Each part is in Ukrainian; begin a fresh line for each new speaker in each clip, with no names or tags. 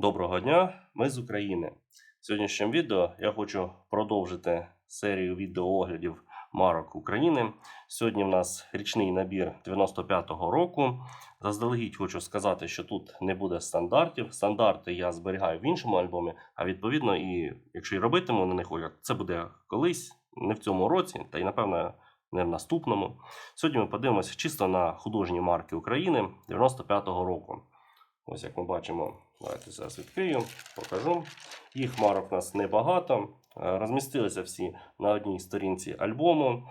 Доброго дня, ми з України. В сьогоднішньому відео я хочу продовжити серію відеооглядів марок України. Сьогодні в нас річний набір 95-го року. Заздалегідь хочу сказати, що тут не буде стандартів. Стандарти я зберігаю в іншому альбомі, а відповідно, і якщо і робитиму на них огляд, це буде колись, не в цьому році, та й напевно не в наступному. Сьогодні ми подивимося чисто на художні марки України 95-го року. Ось як ми бачимо, давайте зараз відкрию, покажу. Їх марок у нас небагато. Е, Розмістилися всі на одній сторінці альбому.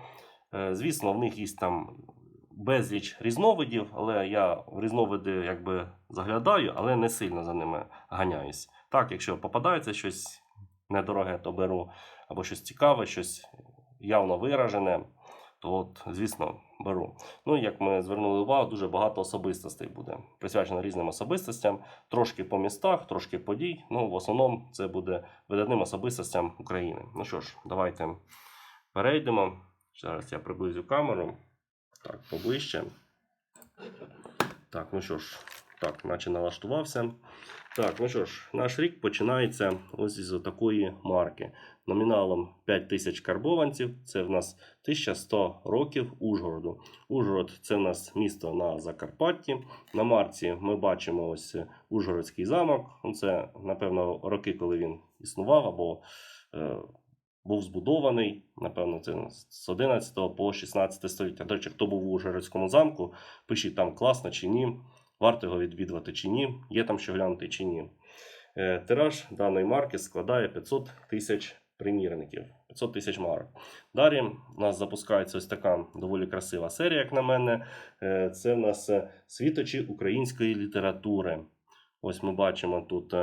Е, Звісно, в них є там безліч різновидів, але я в різновиди якби заглядаю, але не сильно за ними ганяюсь. Так, якщо попадається щось недороге, то беру або щось цікаве, щось явно виражене, то от, звісно, беру. Ну, як ми звернули увагу, дуже багато особистостей буде присвячено різним особистостям, трошки по містах, трошки подій. Ну, в основному це буде видатним особистостям України. Ну що ж, давайте перейдемо. Зараз я приблизю камеру. Так, поближче. Так, ну що ж, так, наче налаштувався. Так, ну що ж, наш рік починається ось із такої марки. Номіналом 5000 карбованців. Це в нас 1100 років Ужгороду. Ужгород це в нас місто на Закарпатті. На марці ми бачимо ось Ужгородський замок. Ну, Це, напевно, роки, коли він існував або е, був збудований. Напевно, це з 11 по 16 століття. До речі, хто був у Ужгородському замку, пишіть там класно чи ні, варто його відвідувати чи ні, є там що глянути чи ні. Е, Тираж даної марки складає 500 тисяч примірників, 500 тисяч марок. Далі у нас запускається ось така доволі красива серія, як на мене. Е, Це в нас е, світочі української літератури. Ось ми бачимо тут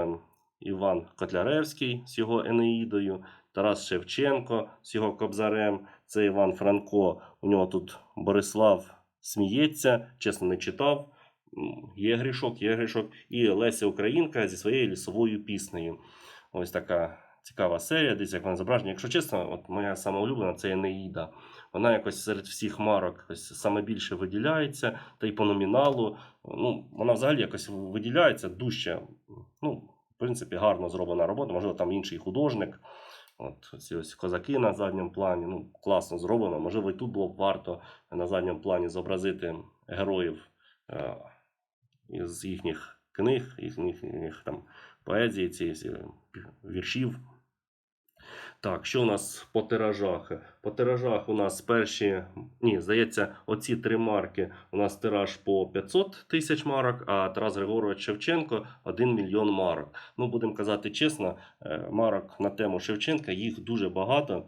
Іван Котляревський з його Енеїдою, Тарас Шевченко з його Кобзарем, це Іван Франко. У нього тут Борислав сміється, чесно не читав. М, Є грішок, є грішок. І Леся Українка зі своєю лісовою піснею. Ось така цікава серія, десь як вона зображена. Якщо чесно, от моя сама улюблена це Енеїда. Вона якось серед всіх марок ось саме більше виділяється, та й по номіналу. Ну, вона взагалі якось виділяється дужче. Ну, в принципі, гарно зроблена робота. Можливо, там інший художник. От ці ось козаки на задньому плані. Ну, класно зроблено. Можливо, і тут було б варто на задньому плані зобразити героїв е, із їхніх книг, їхніх, їхніх там поезії, ці всі віршів. Так, що у нас по тиражах? По тиражах у нас перші, ні, здається, оці три марки. У нас тираж по 500 тисяч марок, а Тарас Григорович Шевченко 1 мільйон марок. Ну, будемо казати чесно, е, марок на тему Шевченка їх дуже багато.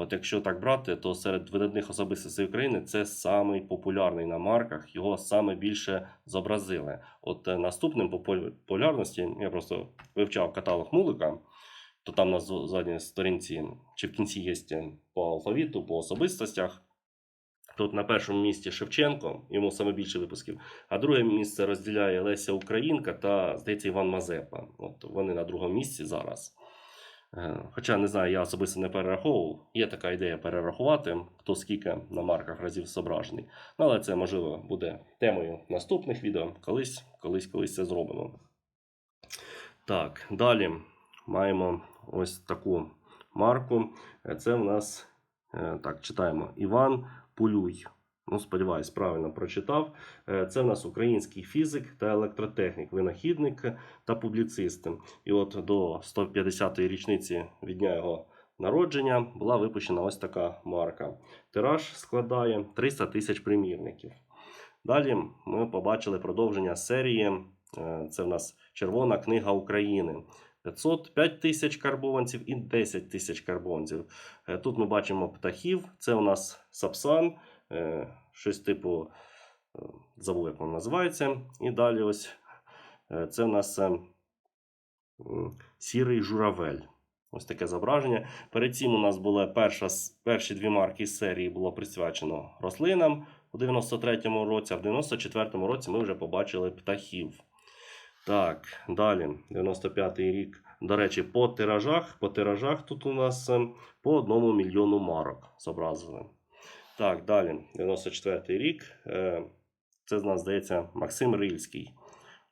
От якщо так брати, то серед видатних особистостей України це самий популярний на марках, його саме більше зобразили. От е, наступним по популярності я просто вивчав каталог Мулика, то там на задній сторінці чи в кінці є по алфавіту, по особистостях. Тут на першому місці Шевченко, йому саме більше випусків, а друге місце розділяє Леся Українка та, здається, Іван Мазепа. От вони на другому місці зараз. Е, Хоча не знаю, я особисто не перераховував. Є така ідея перерахувати, хто скільки на марках разів зображений. Ну, але це можливо буде темою наступних відео. Колись, колись, колись це зробимо. Так, далі маємо ось таку марку. Е, Це в нас е, так, читаємо Іван Пулюй. Ну, сподіваюсь, правильно прочитав. Е, Це в нас український фізик та електротехнік, винахідник та публіцист. І от до 150-ї річниці від дня його народження була випущена ось така марка. Тираж складає 300 тисяч примірників. Далі ми побачили продовження серії. Е, Це в нас Червона книга України. 505 тисяч карбованців і 10 тисяч карбованців. Е, Тут ми бачимо птахів. Це у нас сапсан, щось типу, е, забув, як воно називається. І далі ось е, це у нас е, сірий журавель. Ось таке зображення. Перед цим у нас була перша, перші дві марки з серії було присвячено рослинам у 93-му році, а в 94-му році ми вже побачили птахів. Так, далі, 95-й рік. До речі, по тиражах, по тиражах тут у нас е, по одному мільйону марок зобразили. Так, далі, 94-й рік. Е, Це з нас здається Максим Рильський.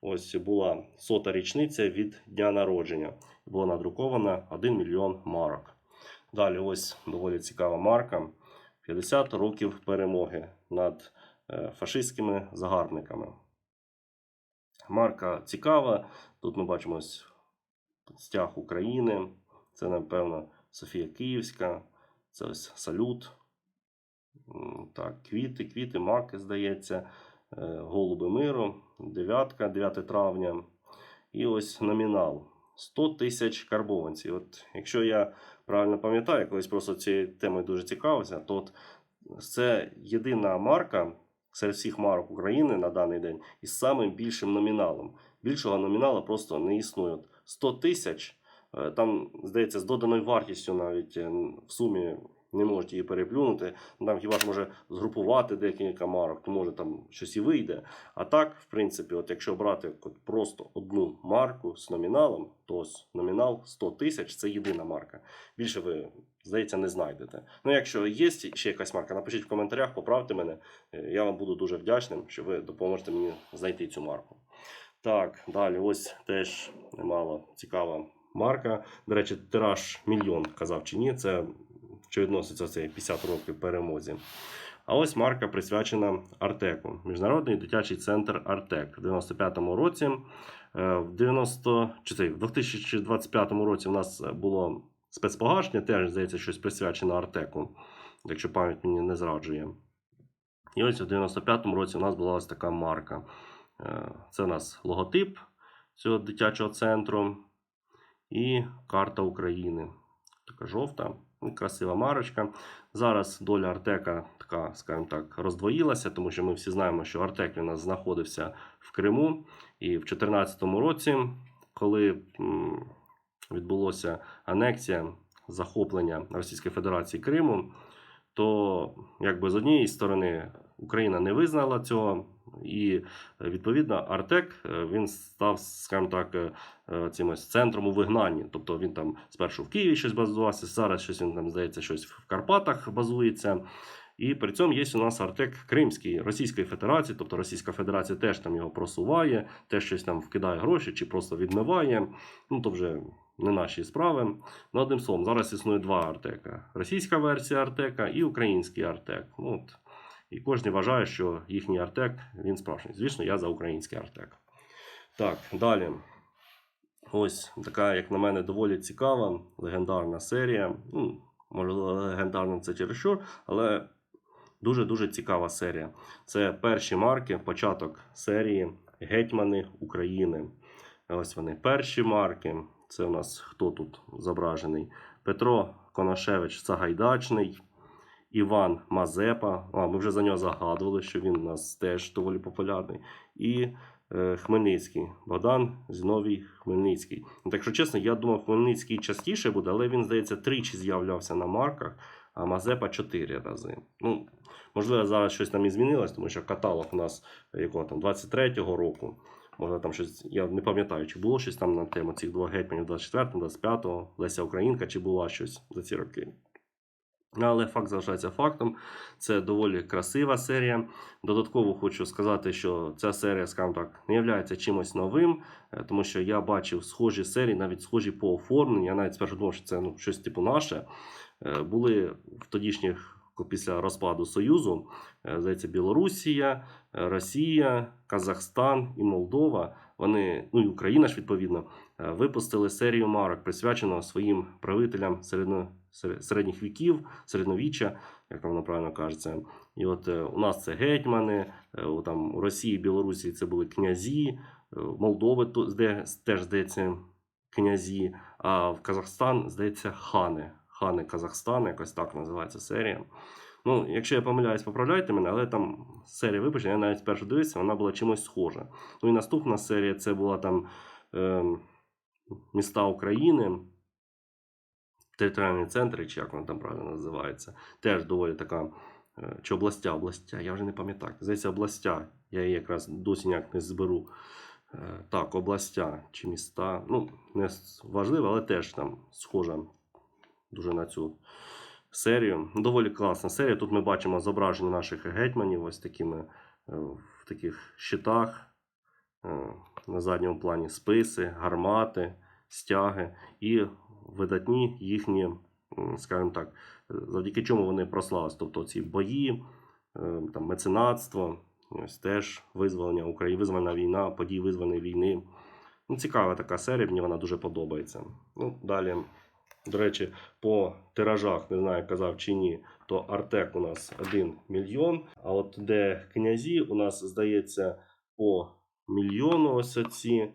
ось була сота річниця від дня народження. Була надрукована 1 мільйон марок. Далі, ось доволі цікава марка. 50 років перемоги над е, фашистськими загарбниками. Марка цікава. Тут ми бачимо ось стяг України. Це, напевно, Софія Київська. Це ось салют. Так, квіти, квіти, маки, здається. Е, Голуби миру, дев'ятка, 9 травня. І ось номінал 100 тисяч карбованців. От, якщо я правильно пам'ятаю, я колись просто цією темою дуже цікавився, то от це єдина марка серед всіх марок України на даний день із самим більшим номіналом. Більшого номіналу просто не існує. От 100 тисяч, е, там, здається, з доданою вартістю навіть е, в сумі не можете її переплюнути. Ну, Там хіба ж може згрупувати декілька марок, то може там щось і вийде. А так, в принципі, от якщо брати просто одну марку з номіналом, то ось номінал 100 тисяч це єдина марка. Більше ви, здається, не знайдете. Ну, якщо є ще якась марка, напишіть в коментарях, поправте мене. Е, Я вам буду дуже вдячним, що ви допоможете мені знайти цю марку. Так, далі, ось теж немало цікава марка. До речі, тираж мільйон казав чи ні. Це що відноситься цей 50 років перемозі. А ось марка присвячена Артеку. Міжнародний дитячий центр Артек. В 95-му році, е, в 90, чи це, в 2025 році у нас було спецпогашення, теж здається, щось присвячено Артеку, якщо пам'ять мені не зраджує. І ось у 95-му році у нас була ось така марка. Е, Це у нас логотип цього дитячого центру і карта України. Така жовта, красива марочка. Зараз доля Артека така, скажімо так, роздвоїлася, тому що ми всі знаємо, що Артек у нас знаходився в Криму. І в 2014 році, коли відбулося анексія, захоплення Російської Федерації Криму, то якби з однієї сторони Україна не визнала цього, і е, відповідно Артек е, він став, скажімо так, е, цим центром у вигнанні. Тобто він там спершу в Києві щось базувався, зараз щось він там здається, щось в Карпатах базується. І при цьому є у нас Артек Кримський Російської Федерації, тобто Російська Федерація теж там його просуває, теж щось там вкидає гроші чи просто відмиває. Ну то вже не наші справи. Ну, одним словом, зараз існує два Артека: російська версія Артека і український Артек. Ну, от. І кожен вважає, що їхній Артек він справжній. Звісно, я за український Артек. Так, далі. Ось така, як на мене, доволі цікава, легендарна серія. Ну, можливо, легендарна це чересчур, але дуже-дуже цікава серія. Це перші марки, початок серії Гетьмани України. Ось вони перші марки. Це у нас хто тут зображений? Петро Конашевич Сагайдачний, Іван Мазепа. А, ми вже за нього загадували, що він у нас теж доволі популярний. І е, Хмельницький, Богдан Зіновій Хмельницький. Ну, Так що чесно, я думав, Хмельницький частіше буде, але він, здається, тричі з'являвся на марках, а Мазепа чотири рази. Ну, можливо, зараз щось там і змінилось, тому що каталог у нас якого там 23-го року. Може там щось, я не пам'ятаю, чи було щось там на тему цих двох гетьманів 24-го, 25-го, Леся Українка, чи була щось за ці роки. Але факт залишається фактом. Це доволі красива серія. Додатково хочу сказати, що ця серія, скажімо так, не є чимось новим, е, тому що я бачив схожі серії, навіть схожі по оформленню. Я навіть спершу думав, що це ну, щось типу наше. Е, Були в тодішніх після розпаду Союзу, е, здається, Білорусія, Росія, Казахстан і Молдова. Вони, ну і Україна ж відповідно, випустили серію марок, присвячену своїм правителям серед- середніх віків, середньовіччя, як там воно правильно кажеться. І от е, у нас це гетьмани, е, там у Росії, Білорусі це були князі, е, Молдови теж здається князі, а в Казахстан, здається, хани. Хани Казахстану, якось так називається серія. Ну, якщо я помиляюсь, поправляйте мене, але там серія випущена, я навіть спершу дивився, вона була чимось схожа. Ну і наступна серія це була там ем, міста України, територіальні центри, чи як воно там правильно називається. Теж доволі така. е, Чи областя, областя, я вже не пам'ятаю. Здається, областя. Я її якраз досі ніяк не зберу. Е, Так, областя чи міста. Ну, не важливо, але теж там схожа дуже на цю серію. Доволі класна серія. Тут ми бачимо зображення наших гетьманів ось такими е, в таких щитах. На задньому плані списи, гармати, стяги і видатні їхні, скажімо так, завдяки чому вони прославились. Тобто ці бої, е, там, меценатство, ось теж визволення України, визвольна війна, події визвольної війни. Ну, цікава така серія, мені вона дуже подобається. Ну, далі, до речі, по тиражах, не знаю, казав чи ні, то Артек у нас 1 мільйон. А от де князі, у нас здається по мільйону ось ці.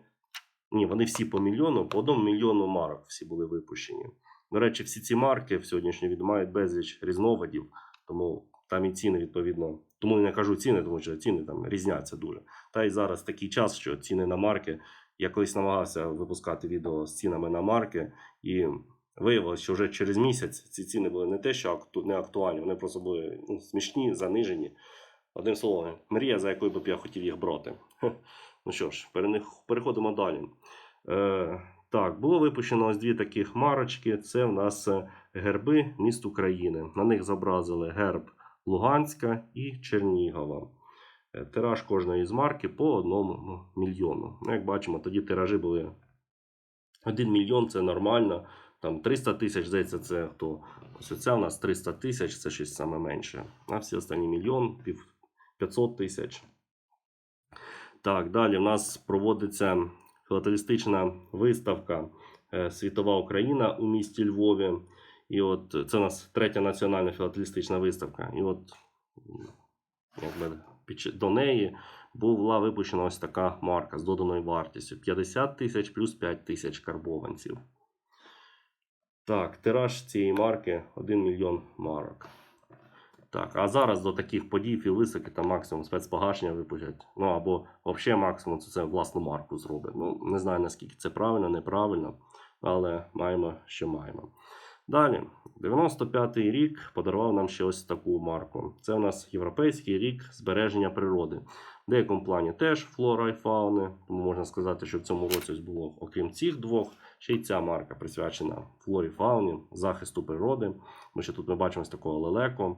Ні, вони всі по мільйону, по одному мільйону марок всі були випущені. До речі, всі ці марки в сьогоднішній від мають безліч різновидів, тому там і ціни відповідно. Тому я не кажу ціни, тому що ціни там різняться дуже. Та й зараз такий час, що ціни на марки. Я колись намагався випускати відео з цінами на марки, і виявилося, що вже через місяць ці ціни були не те, що акту... не актуальні, вони просто були ну, смішні, занижені. Одним словом, мрія, за якою б я хотів їх брати. Ну що ж, переходимо далі. Е, так, було випущено ось дві таких марочки. Це в нас е, герби міст України. На них зобразили герб Луганська і Чернігова. Е, Тираж кожної з марки по одному ну, мільйону. Ну, як бачимо, тоді тиражі були 1 мільйон це нормально. Там 300 тисяч, здається, це хто? Ось це у нас 300 тисяч, це щось саме менше. А всі останні мільйон, пів 500 тисяч. Так, далі в нас проводиться філателістична виставка е, Світова Україна у місті Львові. І от це у нас третя національна філателістична виставка. І от якби, до неї була випущена ось така марка з доданою вартістю: 50 тисяч плюс 5 тисяч карбованців. Так, тираж цієї марки 1 мільйон марок. Так, а зараз до таких подій філвисоки там максимум спецпогашення випустять. Ну або взагалі максимум це, це власну марку зробить. Ну, не знаю наскільки це правильно, неправильно, але маємо, що маємо. Далі, 95-й рік подарував нам ще ось таку марку. Це у нас європейський рік збереження природи. В деякому плані теж флора і фауни. Тому можна сказати, що в цьому році ось було, окрім цих двох, ще й ця марка присвячена флорі фауні, захисту природи. Ми ще тут ми бачимо ось такого лелеко.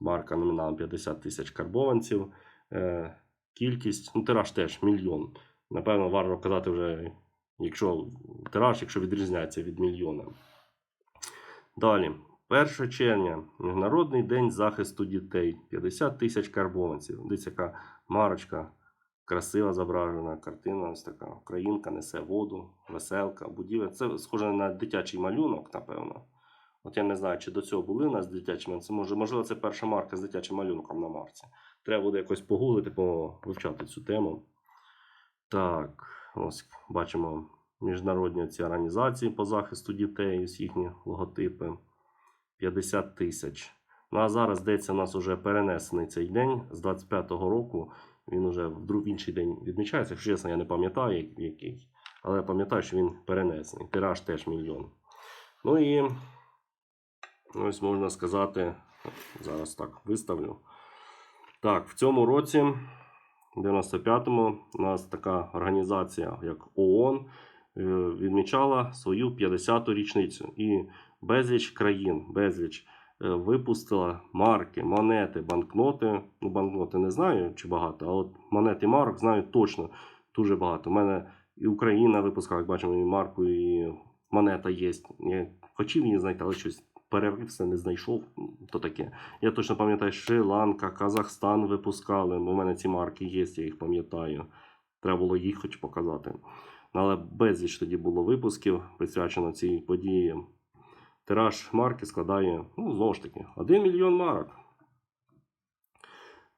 Марка номіналом 50 тисяч карбованців. Е, кількість, ну тираж теж мільйон. Напевно, варто казати вже, якщо тираж, якщо відрізняється від мільйона. Далі, 1 червня, Міжнародний день захисту дітей. 50 тисяч карбованців. Дивіться, яка марочка красива зображена, картина ось така. Українка несе воду, веселка, будівля. Це схоже на дитячий малюнок, напевно. От я не знаю, чи до цього були у нас дитячі Це може, можливо, це перша марка з дитячим малюнком на марці. Треба буде якось погуглити, вивчати цю тему. Так, ось бачимо міжнародні ці організації по захисту дітей, ось їхні логотипи. 50 тисяч. Ну а зараз, здається, у нас вже перенесений цей день з 25-го року. Він уже в інший день відмічається. Якщо чесно, я не пам'ятаю, який. Але я пам'ятаю, що він перенесений. Тираж теж мільйон. Ну і ось можна сказати, зараз так виставлю. Так, в цьому році, 95-му, у нас така організація, як ООН, е, відмічала свою 50-ту річницю. І безліч країн, безліч е, випустила марки, монети, банкноти. Ну, банкноти не знаю, чи багато, а от монети марок знаю точно дуже багато. У мене і Україна випускала, як бачимо, і марку, і монета є. Я хотів її знайти, але щось перерився, не знайшов. То таке. Я точно пам'ятаю, Шри-Ланка, Казахстан випускали. У мене ці марки є, я їх пам'ятаю. Треба було їх хоч показати. Ну, Але безліч тоді було випусків, присвячено цій події. Тираж марки складає, ну, знову ж таки, 1 мільйон марок.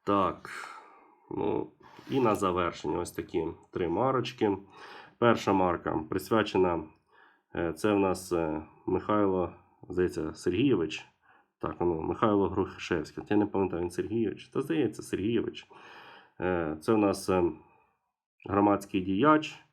Так. Ну, і на завершення ось такі три марочки. Перша марка присвячена. е, Це в нас е, Михайло, здається, Сергійович. Так, ну, Михайло Грушевський. От Я не пам'ятаю, він Сергійович. Та здається, Сергійович. Е, Це в нас е, громадський діяч.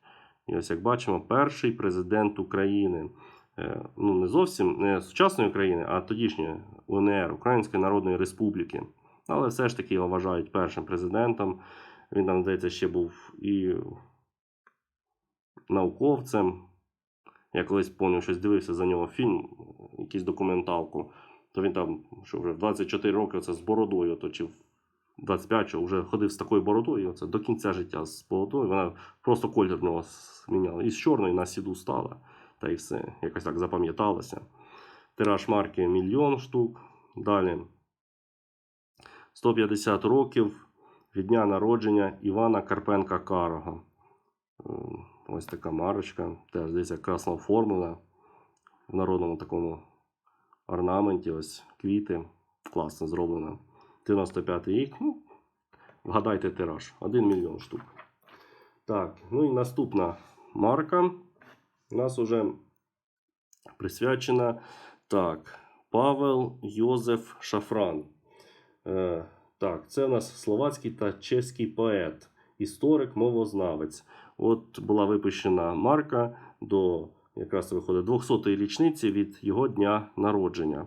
І ось як бачимо, перший президент України. Е, Ну, не зовсім не сучасної України, а тодішньої УНР, Української Народної Республіки. Але все ж таки його вважають першим президентом. Він там, здається, ще був і науковцем. Я колись пам'ятаю, щось дивився за нього фільм, якийсь документалку. То він там, що вже в 24 роки це з бородою оточив 25 що вже ходив з такою бородою, і оце до кінця життя з бородою. Вона просто колір в нього зміняла. І з чорної на сіду стала. Та й все, якось так запам'яталося. Тираж марки мільйон штук. Далі 150 років від дня народження Івана Карпенка Карого. Ось така марочка. Теж десь якраз оформлена в народному такому орнаменті. Ось квіти. Класно зроблено. 95 рік. Ну, вгадайте тираж. 1 мільйон штук. Так, ну і наступна марка. У нас уже присвячена. Так, Павел Йозеф Шафран. Е, так, це у нас словацький та чеський поет, історик, мовознавець. От була випущена марка до якраз виходить 200-ї річниці від його дня народження.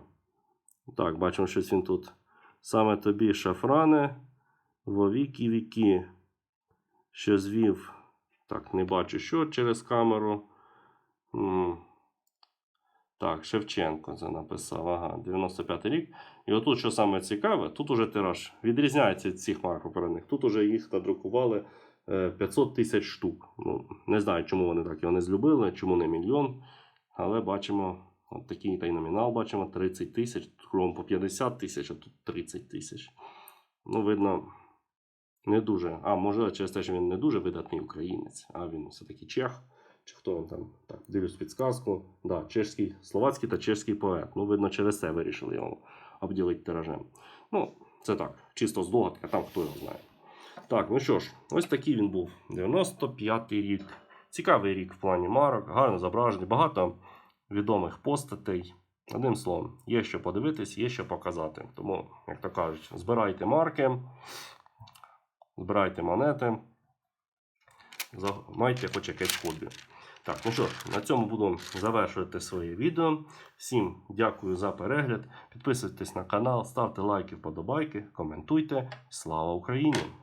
Так, бачимо, щось він тут. Саме тобі, шафране, во віки віки, що звів. Так, не бачу, що через камеру. М, Так, Шевченко це написав. Ага, 95 й рік. І отут, що саме цікаве, тут уже тираж відрізняється від цих марок попередніх. Тут уже їх надрукували 500 тисяч штук. Ну, не знаю, чому вони так його не злюбили, чому не мільйон. Але бачимо, от такий та й номінал бачимо 30 тисяч, кругом по 50 тисяч, а тут 30 тисяч. Ну, видно, не дуже. А, може, через те, що він не дуже видатний українець, а він все-таки чех. Чи хто він там? Так, дивлюсь підсказку. Да, чешський, словацький та чешський поет. Ну, видно, через це вирішили його обділити тиражем. Ну, це так, чисто здогадка, там хто його знає. Так, ну що ж, ось такий він був. 95-й рік. Цікавий рік в плані марок, гарно зображений, багато відомих постатей. Одним словом, є що подивитись, є що показати. Тому, як то кажуть, збирайте марки, збирайте монети, майте хоч якесь хобі. Так, ну що ж, на цьому буду завершувати своє відео. Всім дякую за перегляд. Підписуйтесь на канал, ставте лайки, вподобайки, коментуйте. Слава Україні!